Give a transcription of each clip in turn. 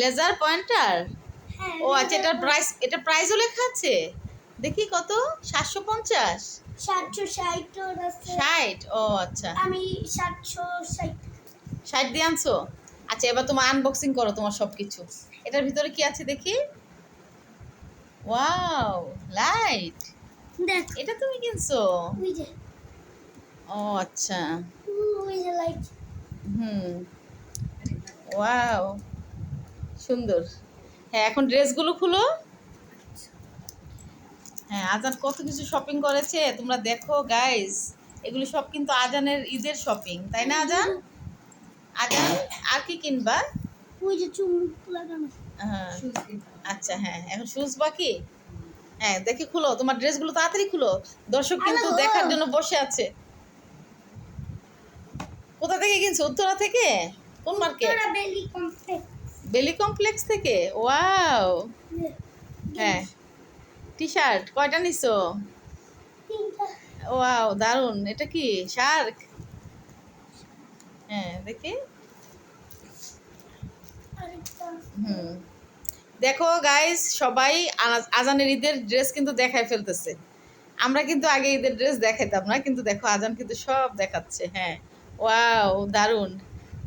Laser pointer? হ্যাঁ, ও আচ্ছা এটার প্রাইস এটা প্রাইসও লেখা আছে? দেখি কত? সাতশো পঞ্চাশ? সাতশো ষাট ষাট? ও আচ্ছা। আমি সাতশো ষাট। ষাট দিয়ে আনছো? আচ্ছা এবার তোমার আনবক্সিং করো তোমার সব কিছু এটার ভিতরে কি আছে দেখি? ওয়াও লাইট এটা তুমি কিনছো? ও আচ্ছা। লাইট হুম। ওয়াও। সুন্দর। হ্যাঁ এখন ড্রেসগুলো খুলো। হ্যাঁ আজান কত কিছু শপিং করেছে? তোমরা দেখো গাইস এগুলো সব কিন্তু আজানের ঈদের শপিং তাই না আজান? আজান আর কি কিনবা? ওই যে চুমুক লাগানো। হ্যাঁ। আচ্ছা হ্যাঁ এখন শুজ বাকি? হ্যাঁ দেখি খুলো তোমার ড্রেসগুলো তাড়াতাড়ি খুলো। দর্শক কিন্তু দেখার জন্য বসে আছে। কোথা থেকে কিনছো? উত্তরা থেকে? কোন মার্কেট বেলি কমপ্লেক্স থেকে? ওয়াও। হ্যাঁ। টি শার্ট কয়টা নিছো? ওয়াও দারুণ এটা কি শার্ক? হ্যাঁ দেখি। হুম। দেখো গাইস সবাই আজানের ঈদের ড্রেস কিন্তু দেখায় ফেলতেছে। আমরা কিন্তু আগে ঈদের ড্রেস দেখাইতাম না কিন্তু দেখো আজান কিন্তু সব দেখাচ্ছে হ্যাঁ। ওয়াও দারুণ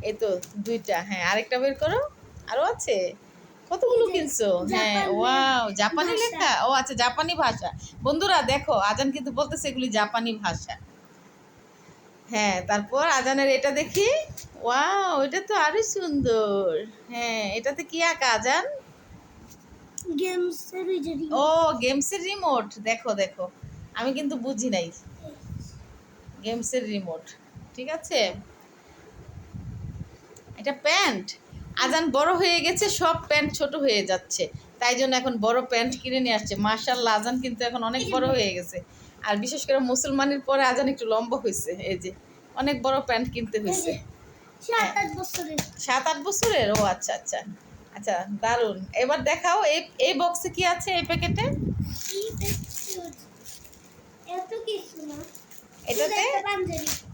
এই তো দুইটা হ্যাঁ আরেকটা বের করো। আরও আছে? কতগুলো কিনছো? হ্যাঁ ওয়াও জাপানি লেখা? ও আচ্ছা জাপানি ভাষা। বন্ধুরা দেখো আজান কিন্তু বলতেছে এগুলি জাপানি ভাষা। হ্যাঁ তারপর আজানের এটা দেখি। ওয়াও এটা তো আরও সুন্দর। হ্যাঁ এটাতে কি আঁকা আজান? ও গেমসের রিমোট। দেখো দেখো। আমি কিন্তু বুঝি নাই। গেমসের রিমোট। ঠিক আছে? এটা প্যান্ট। আজান বড় হয়ে গেছে সব প্যান্ট ছোট হয়ে যাচ্ছে। তাই জন্য এখন বড় প্যান্ট কিনে নিয়ে আসছে। মার্শাল্লাহ আজান কিন্তু এখন অনেক বড় হয়ে গেছে। আর বিশেষ করে মুসলমানের পরে আজান একটু লম্বা হয়েছে এই যে অনেক বড় প্যান্ট কিনতে হয়েছে। সাত আট বছরের। ও আচ্ছা আচ্ছা। আচ্ছা দারুণ এবার দেখাও এই এই বক্সে কি আছে এই প্যাকেটে? এটাতে?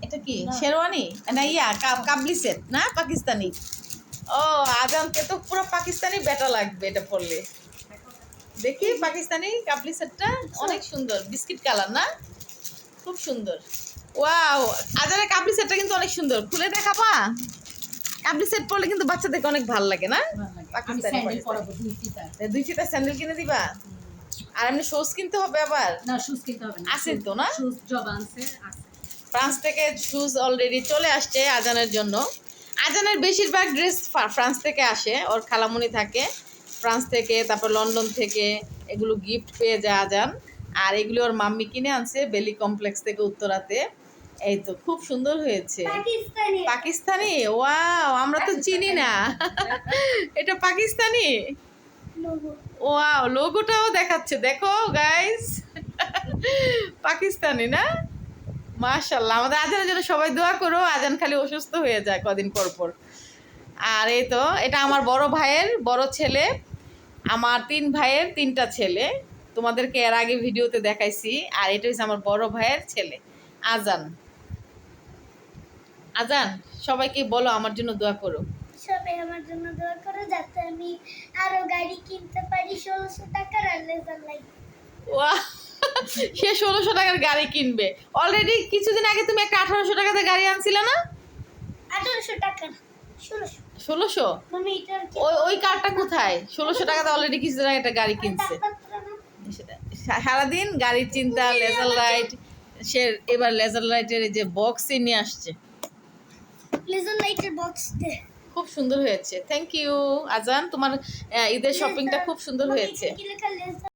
এটা কি? শেরওয়ানি? না ইয়া কাব- কাবলি সেট না? পাকিস্তানি? ও আজানকে তো পুরো পাকিস্তানি বেটা লাগবে এটা পরলে। দেখি পাকিস্তানি কাবলি সেটটা অনেক সুন্দর। বিস্কিট কালার না? খুব সুন্দর। ওয়াও আজানের কাবলি সেটটা কিন্তু অনেক সুন্দর। খুলে দেখাবা। কাবলি সেট পরলে কিন্তু বাচ্চাদেরকে অনেক ভালো লাগে না? পাকিস্তানি দুই ফিতা স্যান্ডেল কিনে দিবা? আর এমনি শোজ কিনতে হবে আবার? না শুজ কিনতে হবে আছে তো না? শুজ জবা আনছে ফ্রান্স থেকে শুজ অলরেডি চলে আসছে আজানের জন্য। আজানের বেশিরভাগ ড্রেস ফ্রান্স থেকে আসে ওর খালামুনি থাকে ফ্রান্স থেকে তারপর লন্ডন থেকে এগুলো গিফট পেয়ে যায় আজান। আর এগুলো ওর মাম্মি কিনে আনছে বেলি কমপ্লেক্স থেকে উত্তরাতে। এই তো খুব সুন্দর হয়েছে। পাকিস্তানি। পাকিস্তানি? ওয়াও আমরা তো চিনি না। এটা পাকিস্তানি? ওয়াও লোগোটাও দেখাচ্ছে। দেখো গাইস পাকিস্তানি না? মাশাল্লাহ আমাদের আজানের জন্য সবাই দোয়া করো আজান খালি অসুস্থ হয়ে যায় কদিন পর পর। আর এই তো এটা আমার বড় ভাইয়ের বড় ছেলে আমার তিন ভাইয়ের তিনটা ছেলে। তোমাদেরকে এর আগে ভিডিওতে দেখাইছি আর এটা হচ্ছে আমার বড় ভাইয়ের ছেলে আজান। আজান সবাইকে বলো আমার জন্য দোয়া করো। সবাই আমার জন্য দোয়া করো যাতে আমি আরও গাড়ি কিনতে পারি ষোলোশো টাকার আর লেজার লাইট ওয়া সে ষোলোশো টাকার গাড়ি কিনবে। অলরেডি কিছুদিন আগে তুমি একটা আঠারোশো টাকাতে গাড়ি আনছিলে না? আঠারোশো টাকা ষোলোশো। ওই ওই কারটা কোথায়? ষোলোশো টাকাতে অলরেডি কিছুদিন আগে একটা গাড়ি কিনছে। সারাদিন গাড়ির চিন্তা লেজার লাইট সে এবার লেজার লাইটের যে বক্সই নিয়ে আসছে। লেজার লাইটের বক্স খুব সুন্দর হয়েছে। থ্যাংক ইউ আজান। তোমার ঈদের শপিংটা খুব সুন্দর হয়েছে।